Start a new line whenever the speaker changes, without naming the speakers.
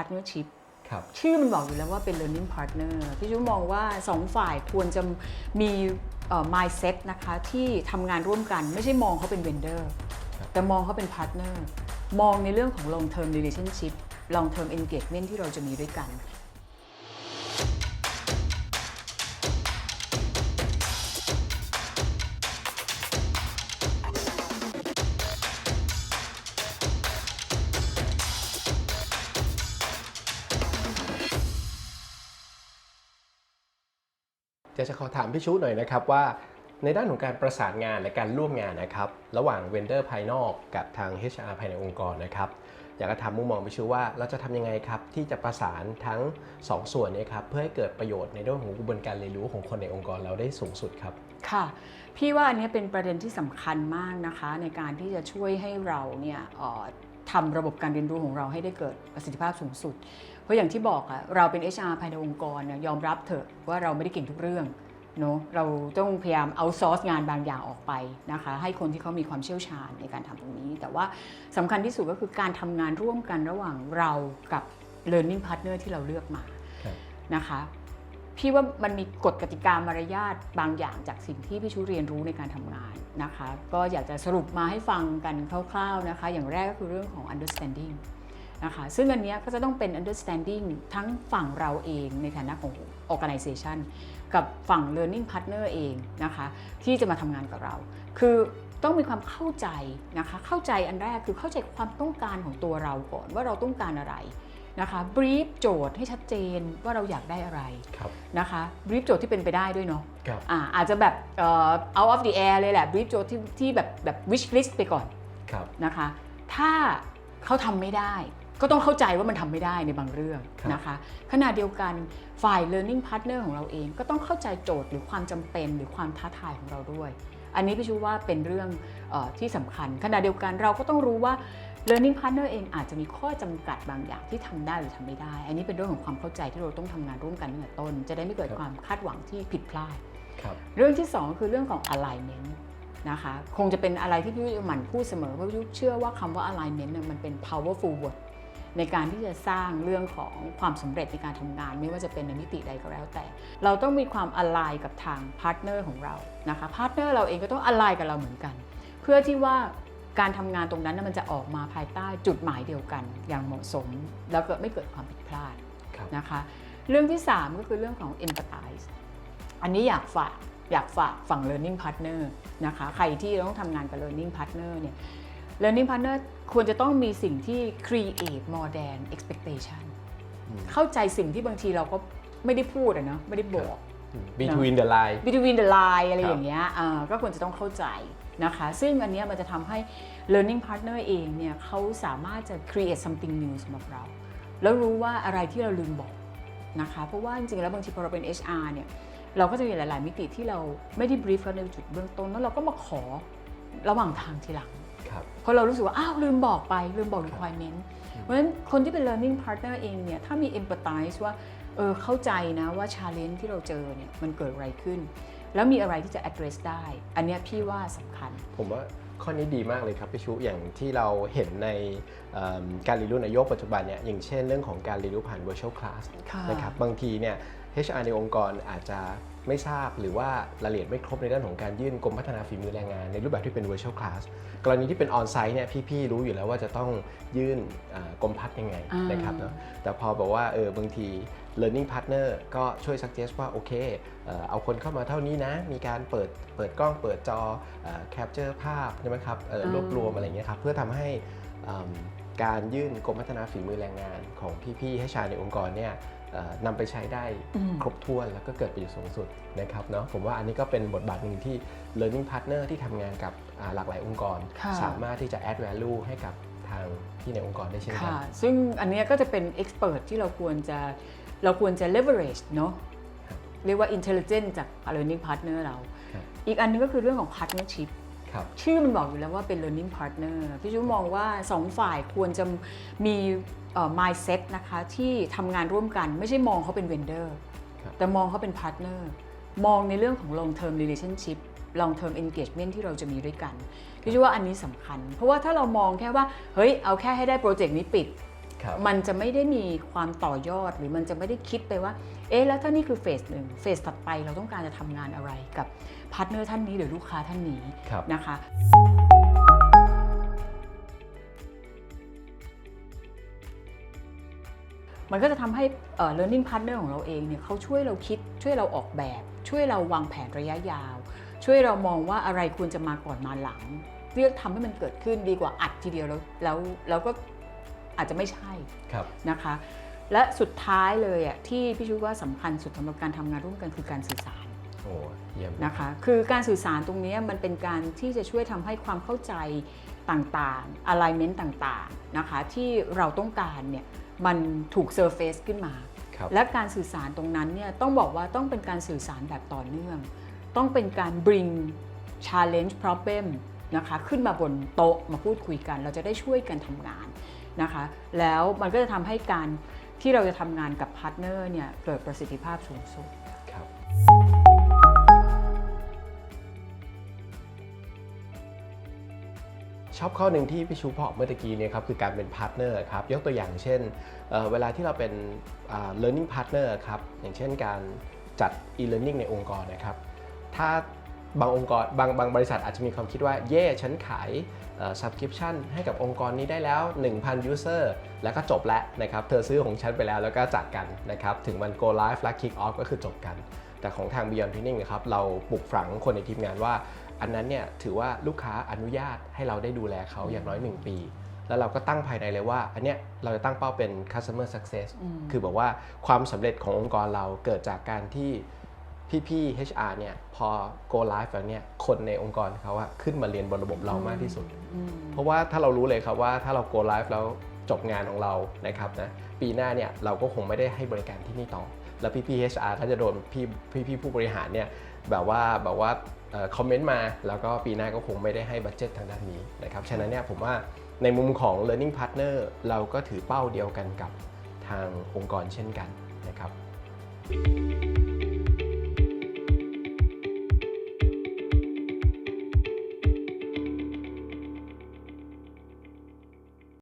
partnership
ครับ
ชื่อมันบอกอยู่แล้วว่าเป็น learning partner พี่ชูมองว่าสองฝ่ายควรจะมีเอ่อ mindset นะคะที่ทำงานร่วมกันไม่ใช่มองเขาเป็น vendor
ครับ
แต่มองเขาเป็น partner มองในเรื่องของ long term relationship long term engagement ที่เราจะมีด้วยกัน
จะจะขอถามพี่ชุหน่อยนะครับว่าในด้านของการประสานงานและการร่วมงานนะครับ ระหว่างเวนเดอร์ภายนอกกับทาง HR ภายในองค์กรนะครับ อยากจะถามมุมมองพี่ชุว่าเราจะทำยังไงครับ ที่จะประสานทั้ง 2 ส่วนนี้ครับ เพื่อให้เกิดประโยชน์ในเรื่องของกระบวนการเรียนรู้ของคนในองค์กรเราได้สูงสุดครับ
ค่ะ พี่ว่าอันนี้เป็นประเด็นที่สำคัญมากนะคะ ในการที่จะช่วยให้เราเนี่ยออ ทำระบบการเรียนรู้ของเราให้ได้เกิดประสิทธิภาพสูงสุด เพราะอย่างที่บอกอะเราเป็น HR ภายในองค์กรเนี่ยยอมรับเถอะว่าเราไม่ได้เก่งทุกเรื่องเนาะเราต้องพยายามเอาซอร์สงานบางอย่างออกไปนะคะให้คนที่เขามีความเชี่ยวชาญในการทำตรงนี้ แต่ว่าสำคัญที่สุดก็คือการทำงานร่วมกันระหว่างเรากับ learning partner ที่เราเลือกมา
ครับ
นะคะ พี่ว่ามันมีกฎกติกามารยาทบางอย่างจากสิ่งที่พี่ชูเรียนรู้ในการทำงานนะคะ ก็อยากจะสรุปมาให้ฟังกันคร่าวๆนะคะ อย่างแรกก็คือเรื่องของ understanding นะคะซึ่งอันนี้ก็จะต้องเป็น understanding ทั้งฝั่งเราเองในฐานะของ organization กับฝั่ง learning partner เองนะคะที่จะมาทำงานกับเรา คือต้องมีความเข้าใจนะคะเข้าใจอันแรกคือเข้าใจความต้องการของตัวเราก่อนว่าเราต้องการอะไร นะคะ brief โจทย์ให้ชัดเจนว่าเราอยากได้อะไร
ครับ
นะคะบรีฟโจทย์ที่เป็นไปได้ด้วยเนาะ
ครับ
อ่าอาจจะแบบเอ่อ out of the air เลยแหละบรีฟโจทย์ที่ที่แบบแบบ wish list ไปก่อน
ครับ
นะคะ ถ้าเขาทำไม่ได้ ก็ต้องเข้าใจว่ามันทำไม่ได้ในบางเรื่อง
ครับ
นะคะขณะเดียวกันฝ่าย learning partner ของเราเองก็ต้องเข้าใจโจทย์หรือความจำเป็นหรือความท้าทายของเราด้วย อันนี้พี่ชูว่าเป็นเรื่องเออที่สำคัญขณะเดียวกันเราก็ต้องรู้ว่า learning partner เองอาจจะมีข้อจำกัดบางอย่างที่ทำได้หรือทำไม่ได้ อันนี้เป็นเรื่องของความเข้าใจที่เราต้องทำงานร่วมกันตั้งแต่ต้น จะได้ไม่เกิด
ครับ
ความคาดหวังที่ผิดพลาด
ครับ
เรื่องที่ 2 คือเรื่องของ alignment นะคะคงจะเป็นอะไรที่พี่ยุ้ยหมั่นพูดเสมอเพราะพี่ยุ้ยเชื่อว่าคำว่า alignment เนี่ยมันเป็น powerful word ในการที่จะสร้างเรื่องของความสำเร็จในการทำงาน ไม่ว่าจะเป็นในมิติใดก็แล้วแต่ เราต้องมีความ align กับทางพาร์ทเนอร์ของเรานะคะพาร์ทเนอร์เราเองก็ต้อง align กับเราเหมือนกัน เพื่อที่ว่า การทำงานตรงนั้นน่ะมันจะออกมาภายใต้จุดหมายเดียวกันอย่างเหมาะสม แล้วก็ไม่เกิดความผิดพลาด
ครับ
นะคะ เรื่องที่ 3 ก็คือเรื่องของ empathize อันนี้อยากฝากอยากฝากฝั่ง learning partner นะคะใครที่ต้องทำงานกับ learning partner เนี่ย learning partner ควรจะต้องมีสิ่งที่ create more than expectation
อืม
เข้าใจสิ่งที่บางทีเราก็ไม่ได้พูดอะเนาะไม่ได้บอก
between the line
between the line อะไร
ครับ
อย่างเงี้ยอ่าก็ควรจะต้องเข้าใจ นะคะ ซึ่งอันเนี้ยมันจะทำให้ learning partner เองเนี่ยเขาสามารถจะ create something new สำหรับเรา แล้วรู้ว่าอะไรที่เราลืมบอกนะคะ เพราะว่าจริงๆแล้วบางทีพอเราเป็น HR เนี่ยเราก็จะมีหลาย ๆ มิติที่เราไม่ได้ brief เขาในจุดเบื้องต้น แล้วเราก็มาขอระหว่างทางทีหลัง
ครับ
เพราะเรารู้สึกว่า อ้าวลืมบอกไป ลืมบอก requirement เพราะฉะนั้นคนที่เป็น learning partner เองเนี่ยถ้ามี empathize ว่าเออเข้าใจนะว่า challenge ที่เราเจอเนี่ยมันเกิดอะไรขึ้น แล้วมีอะไรที่จะ address ได้ อันเนี้ยพี่ว่าสำคัญ
ผมว่าข้อนี้ดีมากเลยครับพี่ชุอย่างที่เราเห็นในเอิ่มการเรียนรู้ในโยกปัจจุบันเนี่ยอย่างเช่นเรื่องของการเรียนรู้ผ่าน virtual class
ค่ะ
นะครับบางทีเนี่ย HR ในองค์กรอาจจะไม่ทราบหรือว่ารายละเอียดไม่ครบในด้านของการยื่นกรมพัฒนาฝีมือแรงงานในรูปแบบที่เป็น virtual class กรณีที่เป็น on site เนี่ยพี่ๆรู้อยู่แล้วว่าจะต้องยื่นอ่ากรมพัฒยังไง
อ่าน
นะครับเนาะแต่พอบอกว่าเออบางที learning partner ก็ช่วย suggest ว่าโอเคเอ่อเอาคนเข้ามาเท่านี้นะ มีการเปิดเปิดกล้องเปิดจอเอ่อ capture ภาพใช่ไหมครับเอ่อรวบรวมอะไรอย่างเงี้ยครับเพื่อทำให้อืมการยื่นกรมพัฒนาฝีมือแรงงานของพี่ๆให้ชาในองค์กรเนี่ยเอ่อ นำไปใช้ได้
อืม
ครบถ้วนแล้วก็เกิดประโยชน์สูงสุดนะครับเนาะผมว่าอันนี้ก็เป็นบทบาทหนึ่งที่ learning partner ที่ทำงานกับอ่าหลากหลายองค์กร
ค่ะ
สามารถที่จะ add value ให้กับทางที่ในองค์กรได้เช่นกัน
ค่ะซึ่งอันเนี้ยก็จะเป็น expert ที่เราควรจะเราควรจะ leverage เนอะ
ครับ
เรียกว่า intelligent จาก learning partner เรา
ครับ
อีกอันนึงก็คือเรื่องของ partnership
ครับ
ชื่อมันบอกอยู่แล้วว่าเป็น learning partner พี่ชูมองว่าสองฝ่ายควรจะมีเอ่อ mindset นะคะที่ทำงานร่วมกันไม่ใช่มองเขาเป็น vendor
ครับ
แต่มองเขาเป็น partner มองในเรื่องของ long term relationship long term engagement ที่เราจะมีด้วยกันพี่ชูว่าอันนี้สำคัญ เพราะว่าถ้าเรามองแค่ว่า เฮ้ย เอาแค่ให้ได้โปรเจกต์นี้ปิด
ครับ
มันจะไม่ได้มีความต่อยอดหรือมันจะไม่ได้คิดไปว่า เอ๊ะ แล้วถ้านี่คือเฟสหนึ่งเฟสถัดไปเราต้องการจะทำงานอะไรกับ พาร์ทเนอร์ท่านนี้หรือลูกค้าท่านนี้
ครับ
นะคะมันก็จะทำให้เอ่อ learning partner ของเราเองเนี่ยเขาช่วยเราคิดช่วยเราออกแบบ ช่วยเราวางแผนระยะยาว ช่วยเรามองว่าอะไรควรจะมาก่อนมาหลัง เลือกทำให้มันเกิดขึ้นดีกว่าอัดทีเดียวแล้วแล้วแล้วก็อาจจะไม่ใช่
ครับ
นะคะ และสุดท้ายเลยอะที่พี่ชูว่าสำคัญสุดสำหรับการทำงานร่วมกันคือการสื่อสาร
โอ้เยี่ยมเลย
นะคะคือการสื่อสารตรงนี้มันเป็นการที่จะช่วยทำให้ความเข้าใจต่างๆ alignment ต่างๆนะคะที่เราต้องการเนี่ยมันถูก surface ขึ้นมา
ครับ
และการสื่อสารตรงนั้นเนี่ยต้องบอกว่าต้องเป็นการสื่อสารแบบต่อเนื่อง ต้องเป็นการ bring challenge problem นะคะขึ้นมาบนโต๊ะมาพูดคุยกัน เราจะได้ช่วยกันทำงานนะคะแล้วมันก็จะทำให้การที่เราจะทำงานกับพาร์ทเนอร์เนี่ยเกิดประสิทธิภาพสูงสุด
ครับ ชอบข้อหนึ่งที่พี่ชูบอกเมื่อกี้เนี่ยครับคือการเป็นพาร์ทเนอร์ครับยกตัวอย่างเช่นเเวลาที่เราเป็น learning partner ครับอย่างเช่นการจัด e-learning ในองค์กรนะครับถ้าบางองค์กรบางบางบริษัทอาจจะมีความคิดว่าเย่ฉันขาย subscription ให้กับองค์กรนี้ได้แล้ว 1,000 user แล้วก็จบแล้วนะครับเธอซื้อของฉันไปแล้วแล้วก็จัดกันนะครับถึงมัน go live และ kick off ก็คือจบกัน แต่ของทาง Beyond Training นะครับเราปลุกฝังคนในทีมงานว่า อันนั้นเนี่ยถือว่าลูกค้าอนุญาตให้เราได้ดูแลเขาอย่างน้อย 1 ปี แล้วเราก็ตั้งภายในเลยว่า อันเนี้ยเราจะตั้งเป้าเป็น customer success
อืม
คือบอกว่าความสำเร็จขององค์กรเราเกิดจากการที่พี่ๆ HR เนี่ยพอ go live แล้วเนี่ยคนในองค์กรเขาอะขึ้นมาเรียนบนระบบเรามากที่สุด
อืม
เพราะว่าถ้าเรารู้เลยครับว่าถ้าเรา go live แล้วจบงานของเรานะครับนะปีหน้าเนี่ยเราก็คงไม่ได้ให้บริการที่นี่ต่อ แล้วพี่ๆ HR ถ้าจะโดนพี่พี่ๆผู้บริหารเนี่ยแบบว่าแบบว่าคอมเมนต์มา แล้วก็ปีหน้าก็คงไม่ได้ให้บัตเจ็ตทางด้านนี้นะครับฉะนั้นเนี่ยผมว่าในมุมของ learning partner เราก็ถือเป้าเดียวกันกับทางองค์กรเช่นกันนะครับ